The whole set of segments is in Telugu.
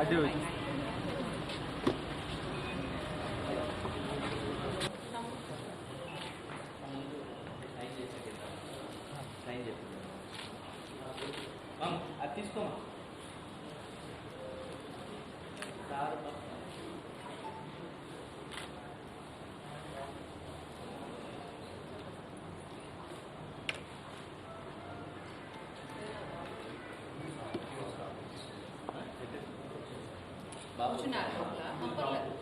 I do. बाबू ने आपको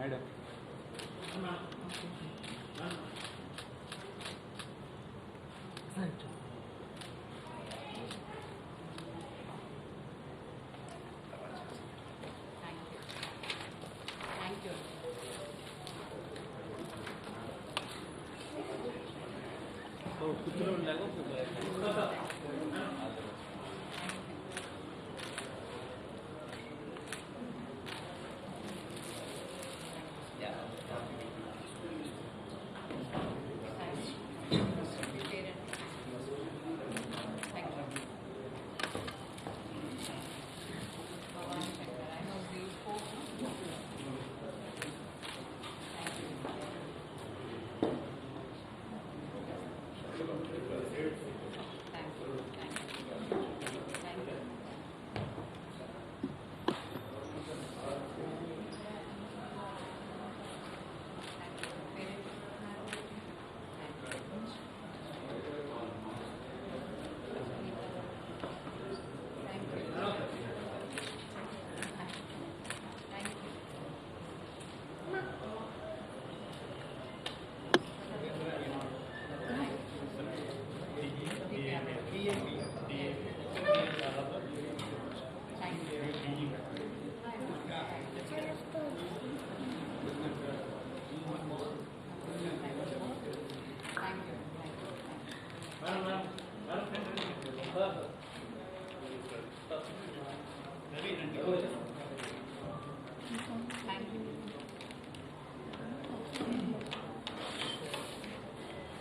మేడం కూర్చుని ఉండాలి Thank you.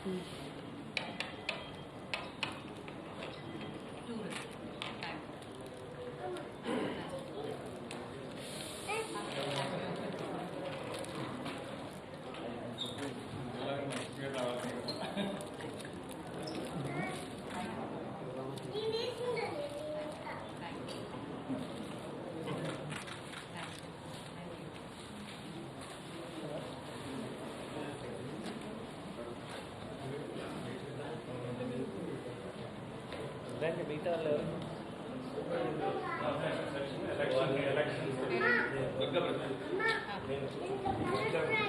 Mm-hmm. electoral level. Elections.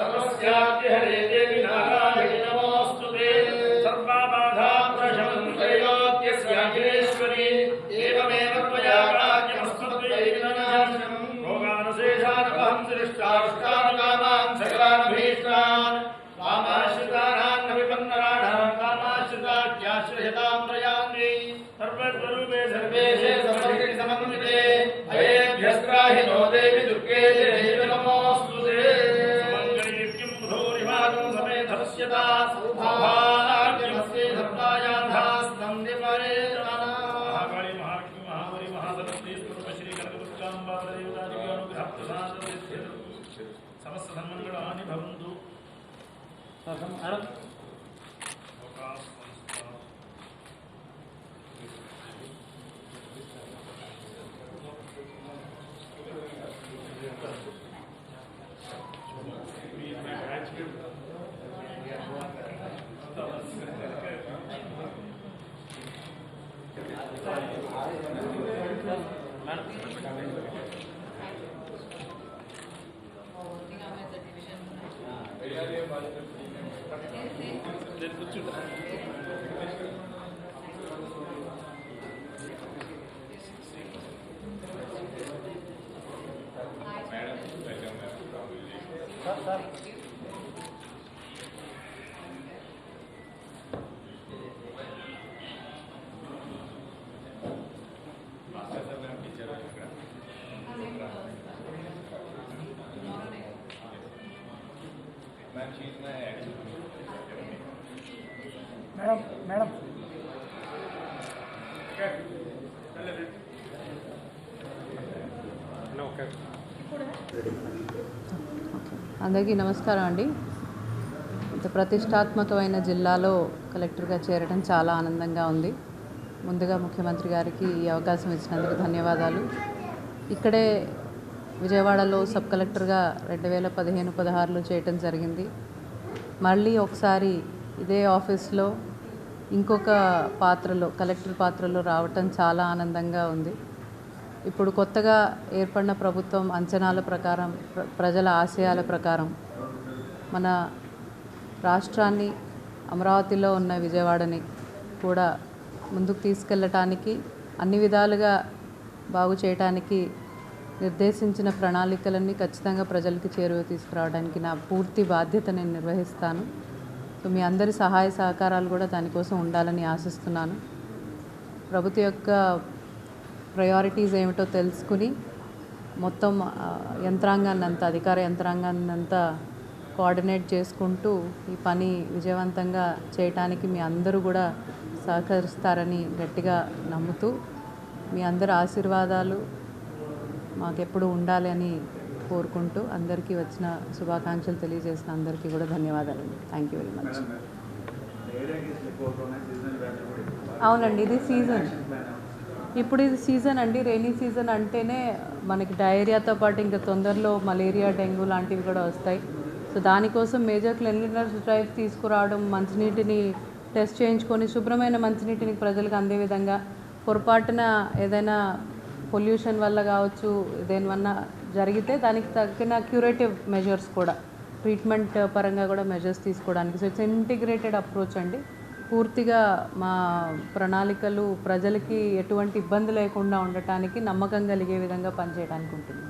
देवि नारायणि तव सधर्मङ्गलानि भवन्तु। Tá, tá. Madam madam. అందరికీ నమస్కారం అండి. ఇంత ప్రతిష్టాత్మకమైన జిల్లాలో కలెక్టర్గా చేరడం చాలా ఆనందంగా ఉంది. ముందుగా ముఖ్యమంత్రి గారికి ఈ అవకాశం ఇచ్చినందుకు ధన్యవాదాలు. ఇక్కడే విజయవాడలో సబ్ కలెక్టర్గా రెండు వేల పదిహేను పదహారులో చేయటం జరిగింది. మళ్ళీ ఒకసారి ఇదే ఆఫీస్లో ఇంకొక పాత్రలో కలెక్టర్ పాత్రలో రావటం చాలా ఆనందంగా ఉంది. ఇప్పుడు కొత్తగా ఏర్పడిన ప్రభుత్వం అంచనాల ప్రకారం ప్ర- ప్రజల ఆశయాల ప్రకారం మన రాష్ట్రాన్ని అమరావతిలో ఉన్న విజయవాడని కూడా ముందుకు తీసుకెళ్ళటానికి అన్ని విధాలుగా బాగు చేయటానికి నిర్దేశించిన ప్రణాళికలన్నీ ఖచ్చితంగా ప్రజలకి చేరువ తీసుకురావడానికి నా పూర్తి బాధ్యత నేను నిర్వహిస్తాను. సో మీ అందరి సహాయ సహకారాలు కూడా దానికోసం ఉండాలని ఆశిస్తున్నాను. ప్రభుత్వ యొక్క ప్రయారిటీస్ ఏమిటో తెలుసుకుని మొత్తం యంత్రాంగాన్ని అంతా అధికార యంత్రాంగాన్ని అంతా కోఆర్డినేట్ చేసుకుంటూ ఈ పని విజయవంతంగా చేయటానికి మీ అందరూ కూడా సహకరిస్తారని గట్టిగా నమ్ముతూ మీ అందరి ఆశీర్వాదాలు మాకెప్పుడు ఉండాలి అని కోరుకుంటూ అందరికీ వచ్చిన శుభాకాంక్షలు తెలియజేసిన అందరికీ కూడా ధన్యవాదాలు. థ్యాంక్ యూ వెరీ మచ్ అవునండి ఇది సీజన్ ఇప్పుడు ఇది సీజన్ అండి రెయినీ సీజన్ అంటేనే మనకి డయేరియాతో పాటు ఇంకా తొందరలో మలేరియా డెంగ్యూ లాంటివి కూడా వస్తాయి. సో దానికోసం మేజర్ క్లెన్లీనెస్ డ్రైవ్ తీసుకురావడం మంచినీటిని టెస్ట్ చేయించుకొని శుభ్రమైన మంచినీటిని ప్రజలకు అందే విధంగా పొరపాటున ఏదైనా పొల్యూషన్ వల్ల కావచ్చు దేనివన్నా జరిగితే దానికి తగిన క్యూరేటివ్ మెజర్స్ కూడా ట్రీట్మెంట్ పరంగా కూడా మెజర్స్ తీసుకోవడానికి. సో ఇట్స్ ఇంటిగ్రేటెడ్ అప్రోచ్ అండి. పూర్తిగా మా ప్రణాళికలు ప్రజలకి ఎటువంటి ఇబ్బంది లేకుండా ఉండటానికి నమ్మకం కలిగే విధంగా పనిచేయడానికి ఉంటుంది.